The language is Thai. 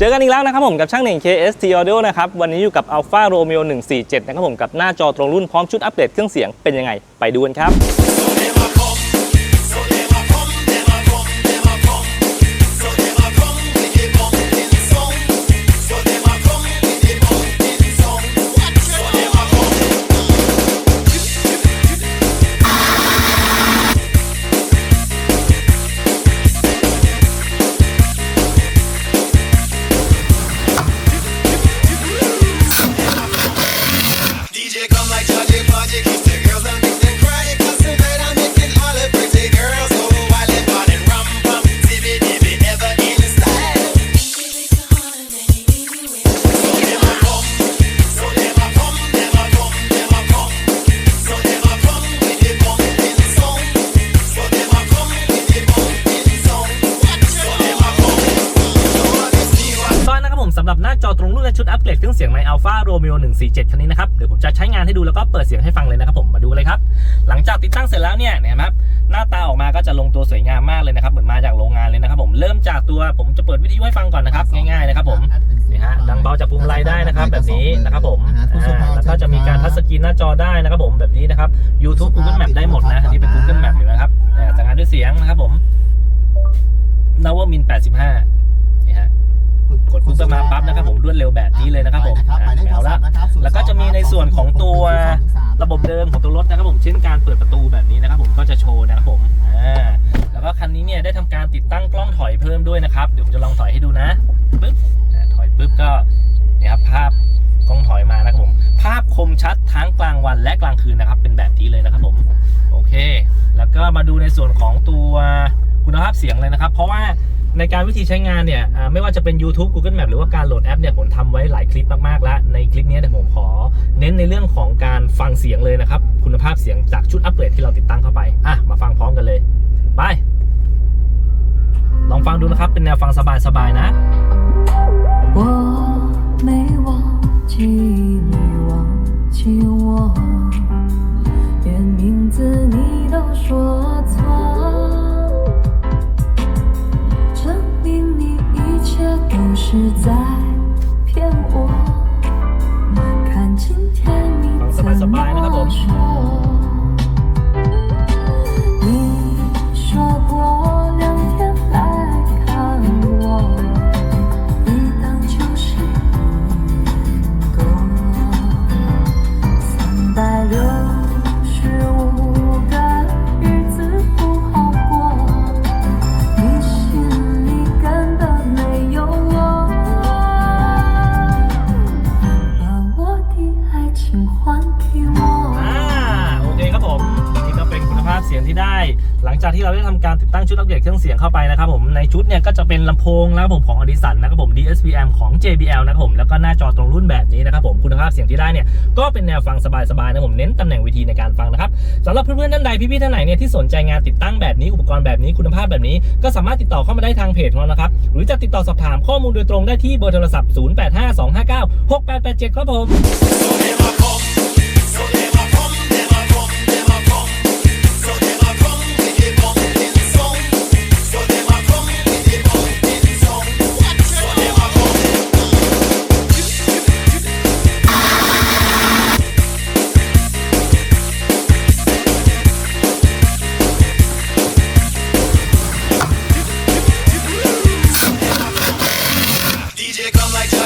เจอกันอีกแล้วนะครับผมกับช่างหน่ง KST Audio นะครับวันนี้อยู่กับ Alpha Romeo 147 นะครับผมกับหน้าจอตรงรุ่นพร้อมชุดอัปเดตเครื่องเสียงเป็นยังไง ไปดูกันครับ หรับหน้าจอตรงรุ่นและชุดอัปเกรดเครื่องเสียงใน Alpha Romeo 147 คันนี้นะครับ เดี๋ยวผมจะใช้งานให้ดูแล้วก็เปิดเสียงให้ฟังเลยนะครับผมมาดูเลยครับ หลังจากติดตั้งเสร็จแล้วเนี่ยนะครับหน้าตาออกมาก็จะลงตัวสวยงามมากเลยนะครับ เหมือนมาจากโรงงานเลยนะครับผมเริ่มจากตัวผมจะเปิดวิทยุให้ฟังก่อนนะครับ ง่ายๆนะครับผมนี่ฮะดังเบาจากปุ่มไลน์ได้นะครับ แบบนี้นะครับผมอ่าแล้วก็จะมีการทัชสกรีนหน้าจอได้นะครับผมแบบนี้นะครับ YouTube Google Map ได้หมดนะอันนี่เป็น Google Map อยู่นะครับอ่าสั่งงานด้วยเสียงนะครับผมนวมิน85นี่ฮะก ดปุ๊บก็มาปั๊บนะครับผมรวดเร็วแบบนี้เลยนะครับผมอะไม่เอาละแล้วก็จะมีในส่วนของตัวระบบเดิมของตัวรถนะครับผมเช่นการเปิดประตูแบบนี้นะครับผมก็จะโชว์นะครับผมอ่าแล้วก็คันนี้เนี่ยได้ทำการติดตั้งกล้องถอยเพิ่มด้วยนะครับเดี๋ยวผมจะลองถอยให้ดูนะปึ๊บอ่าถอยปึ๊บก็เนี่ยครับภาพกล้องถอยมานะครับผม ภาพคมชัดทั้งกลางวันและกลางคืนนะครับ เป็นแบบนี้เลยนะครับผมโอเค แล้วก็มาดูในส่วนของตัวคุณภาพเสียงเลยนะครับ เพราะว่า ในการวิธีใช้งานเนี่ยไม่ว่าจะเป็น YouTube Google Map หรือว่าการโหลดแอปเนี่ยผมทำไว้หลายคลิปมากๆแล้ว ในคลิปนี้เดี๋ยวผมขอ เน้นในเรื่องของการฟังเสียงเลยนะครับ คุณภาพเสียงจากชุดอัปเกรดที่เราติดตั้งเข้าไป อะ มาฟังพร้อมกันเลย ไป ลองฟังดูนะครับ เป็นแนวฟังสบายๆนะ 都是在 ยงที่ได้ หลังจากที่เราได้ทำการติดตั้งชุดอัปเดตเครื่องเสียงเข้าไปนะครับผมในชุดเนี่ยก็จะเป็นลำโพงนะครับผมของ Audison นะครับผม DSPM ของ JBL นะครับผมแล้วก็หน้าจอตรงรุ่นแบบนี้นะครับผมคุณภาพเสียงที่ได้เนี่ยก็เป็นแนวฟังสบายๆนะผมเน้นตำแหน่งวิธีในการฟังนะครับสำหรับเพื่อนๆท่านใดพี่ๆท่านไหนเนี่ยที่สนใจงานติดตั้งแบบนี้อุปกรณ์แบบนี้คุณภาพแบบนี้ ก็สามารถติดต่อเข้ามาได้ทางเพจของเรานะครับหรือจะติดต่อสอบถามข้อมูลโดยตรงได้ที่เบอร์โทรศัพท์ 0852596887 ครับผม I'm like